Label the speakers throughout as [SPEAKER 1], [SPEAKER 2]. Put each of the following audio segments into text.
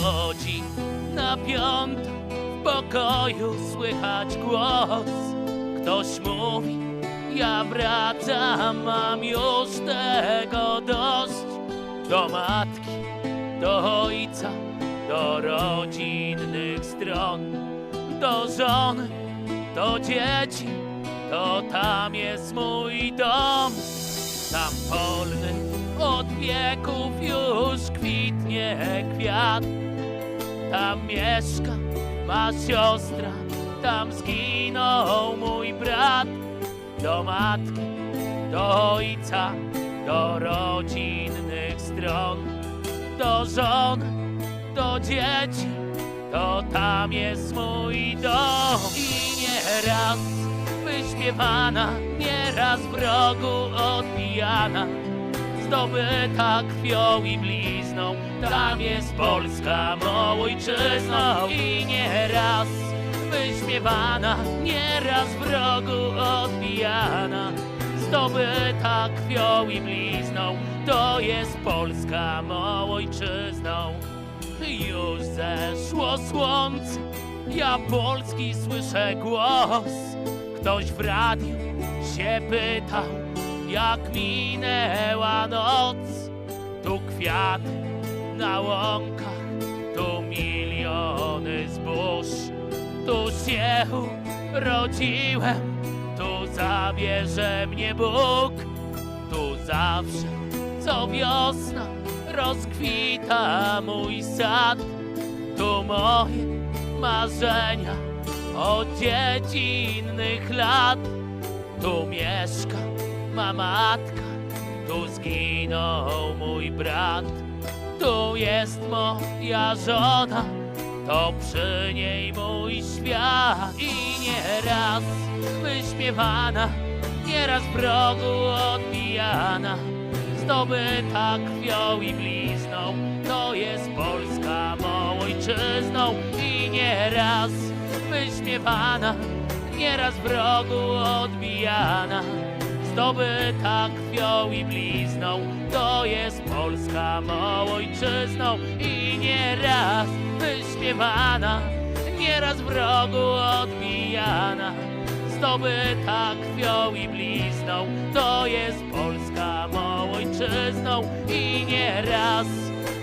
[SPEAKER 1] godzin na piątą w pokoju słychać głos. Ktoś mówi, ja wracam, mam już tego dość. Do matki, do ojca, do rodzinnych stron, do żony, do dzieci, to tam jest mój dom. Tam polny od wieków już kwitnie kwiat. Tam mieszka ma siostra, tam zginął mój brat. Do matki, do ojca, do rodzinnych stron, do żon, do dzieci, to tam jest mój dom. I nieraz wyśpiewana, nieraz w rogu odbijana zdobyta krwią i blizną. Tam jest Polska, mą ojczyzną i nieraz wyśmiewana, nieraz w rogu odbijana. Zdobyta krwią i blizną, to jest Polska, mą ojczyzną. Już zeszło słońce, ja Polski słyszę głos. Ktoś w radiu się pytał, jak minęła noc. Tu kwiaty na łąkach, tu miliony zbóż. Tu się urodziłem, tu zabierze mnie Bóg. Tu zawsze, co wiosna, rozkwita mój sad. Tu moje marzenia od dziecinnych lat. Tu mieszka ma matka, tu zginął mój brat. Tu jest moja żona, to przy niej mój świat. I nieraz wyśmiewana, nieraz w rogu odbijana. Zdobyta krwią i blizną, to jest Polska mą ojczyzną. I nieraz wyśmiewana, nieraz w rogu odbijana. Zdobyta krwią i blizną, to jest Polska mą ojczyzną. I nieraz wyśmiewana, nieraz w rogu odbijana. Zdobyta krwią i blizną, to jest Polska mą ojczyzną. I nieraz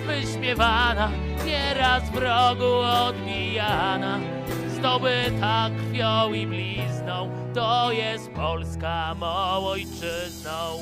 [SPEAKER 1] wyśmiewana, nieraz w rogu odbijana. Zdobyta krwią i blizną, to jest Polska mą ojczyzną.